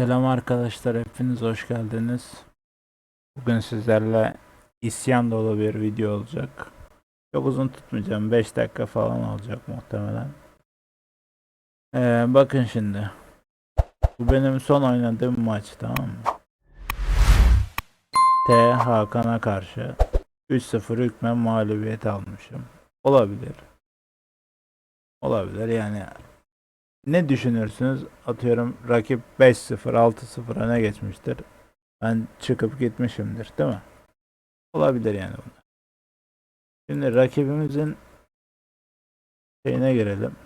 Selam arkadaşlar, hepiniz hoş geldiniz. Bugün sizlerle isyan dolu bir video olacak. Çok uzun tutmayacağım, 5 dakika falan olacak muhtemelen. Ee, bakın şimdi. Bu benim son oynadığım maç, tamam mı? T Hakan'a karşı 3-0 hükmen mağlubiyet almışım. Olabilir. Olabilir yani ne düşünürsünüz? Atıyorum rakip 5-0, 6-0 öne geçmiştir. Ben çıkıp gitmişimdir, değil mi? Olabilir yani bunlar. Şimdi rakibimizin şeyine girelim.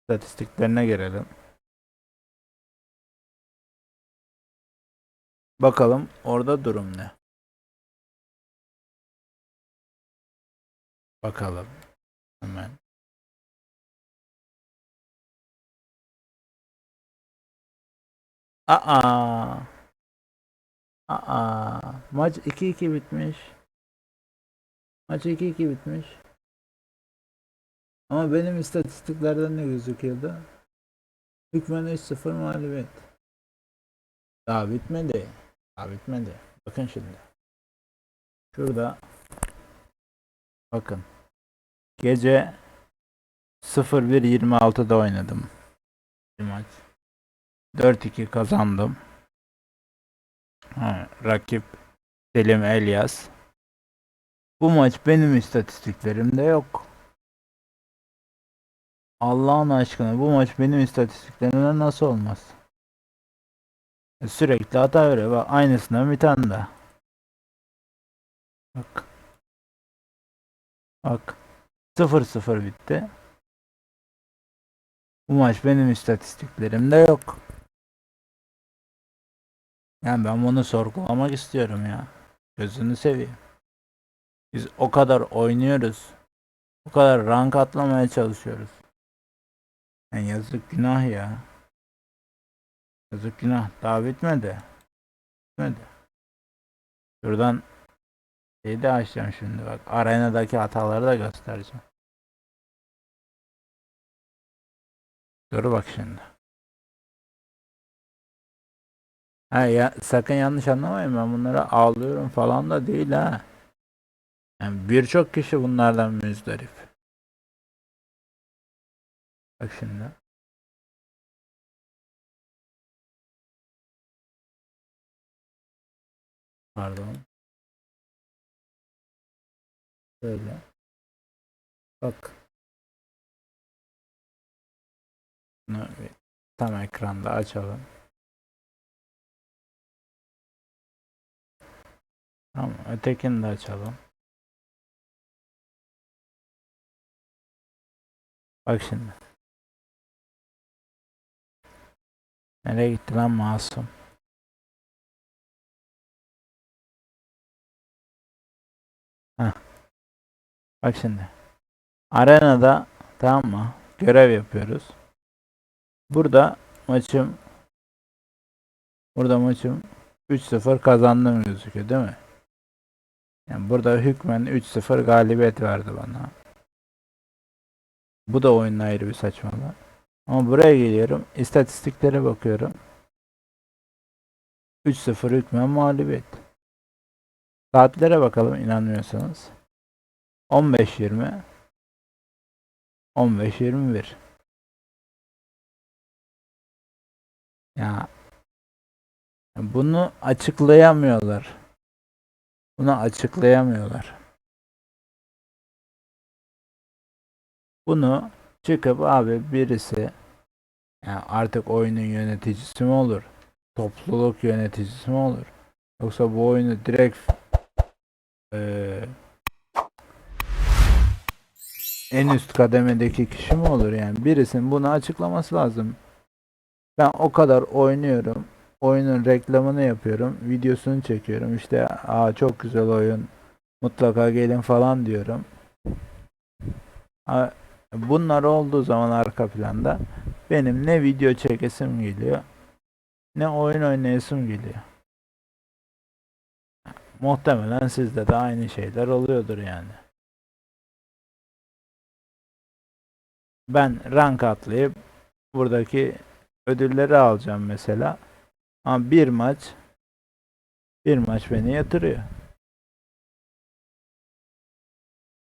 İstatistiklerine girelim. Bakalım orada durum ne? Bakalım. Hemen. Aa. Aa. Maç 2-2 bitmiş. Maç 2-2 bitmiş. Ama benim istatistiklerden ne gözüküyordu? Hükmen 3-0 mağlubiyet. Daha bitmedi. Daha bitmedi. Bakın şimdi. Şurada. Bakın. Gece 01.26'da oynadım. Bir maç. 4-2 kazandım. Ha, rakip Selim Elias. Bu maç benim istatistiklerimde yok. Allah'ın aşkına bu maç benim istatistiklerimde nasıl olmaz? E, Sürekli hata veriyor. Bak aynısından bir tane daha. Bak. Bak. 0-0 bitti. Bu maç benim istatistiklerimde yok. Yani ben bunu sorgulamak istiyorum ya. Gözünü seveyim. Biz o kadar oynuyoruz. O kadar rank atlamaya çalışıyoruz. Yani yazık günah ya. Yazık günah. Daha bitmedi. Bitmedi. Şuradan şeyi de açacağım şimdi bak. Arenadaki hataları da göstereceğim. Dur bak şimdi. Ha ya sakın yanlış anlamayın ben bunlara ağlıyorum falan da değil ha. Yani birçok kişi bunlardan müzdarip. Bak şimdi. Pardon. Böyle. Bak. Tam ekranda açalım. Tamam, ötekini de açalım. Bak şimdi. Nereye gitti lan masum? Heh. Bak şimdi. Arenada tamam mı? Görev yapıyoruz. Burada maçım burada maçım 3-0 kazandım gözüküyor değil mi? Yani burada hükmen 3-0 galibiyet verdi bana. Bu da oyunun ayrı bir saçmalığı. Ama buraya geliyorum. istatistiklere bakıyorum. 3-0 hükmen mağlubiyet. Saatlere bakalım inanmıyorsanız. 15-20 15-21 Ya bunu açıklayamıyorlar. Bunu açıklayamıyorlar. Bunu çıkıp abi birisi yani artık oyunun yöneticisi mi olur? Topluluk yöneticisi mi olur? Yoksa bu oyunu direkt eee, en üst kademedeki kişi mi olur yani? Birisinin bunu açıklaması lazım. Ben o kadar oynuyorum. Oyunun reklamını yapıyorum. Videosunu çekiyorum. İşte aa çok güzel oyun. Mutlaka gelin falan diyorum. Bunlar olduğu zaman arka planda benim ne video çekesim geliyor ne oyun oynayasım geliyor. Muhtemelen sizde de aynı şeyler oluyordur yani. Ben rank atlayıp buradaki ödülleri alacağım mesela. Ama bir maç bir maç beni yatırıyor.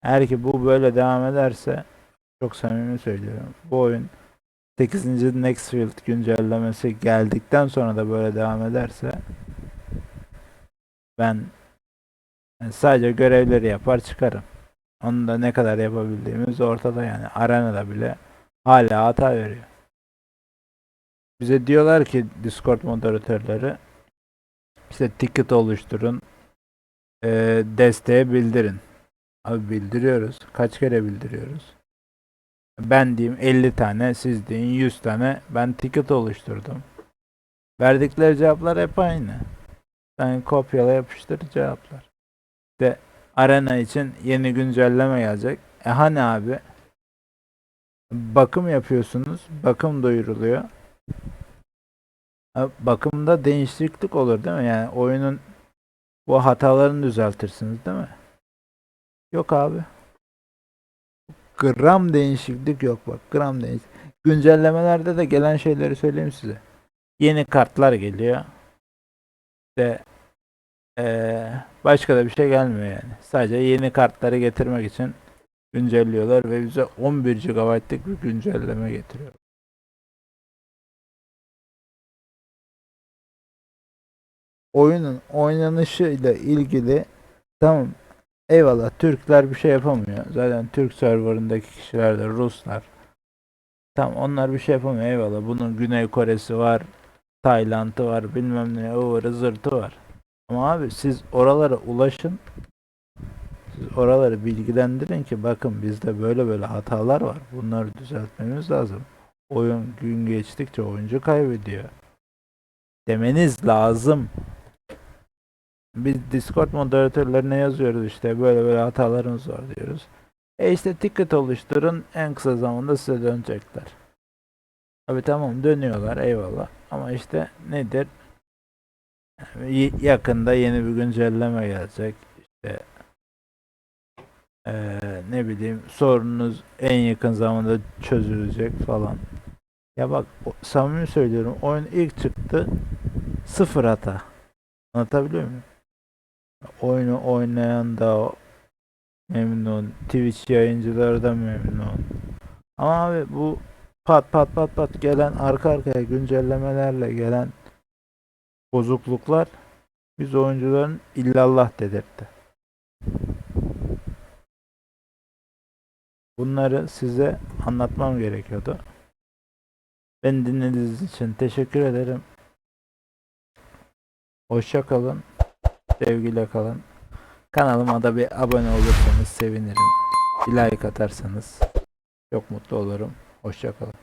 Eğer ki bu böyle devam ederse çok samimi söylüyorum. Bu oyun 8. Nextfield güncellemesi geldikten sonra da böyle devam ederse ben yani sadece görevleri yapar çıkarım. Onu da ne kadar yapabildiğimiz ortada yani. Arenada bile hala hata veriyor. Bize diyorlar ki Discord moderatörleri işte ticket oluşturun eee, desteğe bildirin. Abi bildiriyoruz. Kaç kere bildiriyoruz? Ben diyeyim 50 tane, siz deyin 100 tane. Ben ticket oluşturdum. Verdikleri cevaplar hep aynı. Yani kopyala yapıştır cevaplar. İşte arena için yeni güncelleme gelecek. E hani abi? Bakım yapıyorsunuz. Bakım duyuruluyor. Bakımda değişiklik olur değil mi? Yani oyunun bu hatalarını düzeltirsiniz değil mi? Yok abi. Gram değişiklik yok bak. Gram değiş. Güncellemelerde de gelen şeyleri söyleyeyim size. Yeni kartlar geliyor. İşte eee, başka da bir şey gelmiyor yani. Sadece yeni kartları getirmek için güncelliyorlar ve bize 11 GB'lık bir güncelleme getiriyor. Oyunun oynanışıyla ilgili tamam eyvallah Türkler bir şey yapamıyor. Zaten Türk serverındaki kişiler de Ruslar. Tamam onlar bir şey yapamıyor eyvallah. Bunun Güney Kore'si var, Tayland'ı var, bilmem ne ıvırı zırtı var. Ama abi siz oralara ulaşın. Siz oraları bilgilendirin ki bakın bizde böyle böyle hatalar var. Bunları düzeltmemiz lazım. Oyun gün geçtikçe oyuncu kaybediyor. Demeniz lazım. Biz Discord moderatörlerine yazıyoruz işte böyle böyle hatalarımız var diyoruz. E işte ticket oluşturun en kısa zamanda size dönecekler. Abi tamam dönüyorlar eyvallah ama işte nedir? Yakında yeni bir güncelleme gelecek. İşte eee, ne bileyim sorununuz en yakın zamanda çözülecek falan. Ya bak samimi söylüyorum oyun ilk çıktı sıfır hata. Anlatabiliyor muyum? Oyunu oynayan da memnun. Twitch yayıncıları da memnun. Ama abi bu pat pat pat pat gelen arka arkaya güncellemelerle gelen bozukluklar biz oyuncuların illallah dedirtti. Bunları size anlatmam gerekiyordu. Beni dinlediğiniz için teşekkür ederim. Hoşça kalın. Sevgiyle kalın. Kanalıma da bir abone olursanız sevinirim. Bir like atarsanız çok mutlu olurum. Hoşça kalın.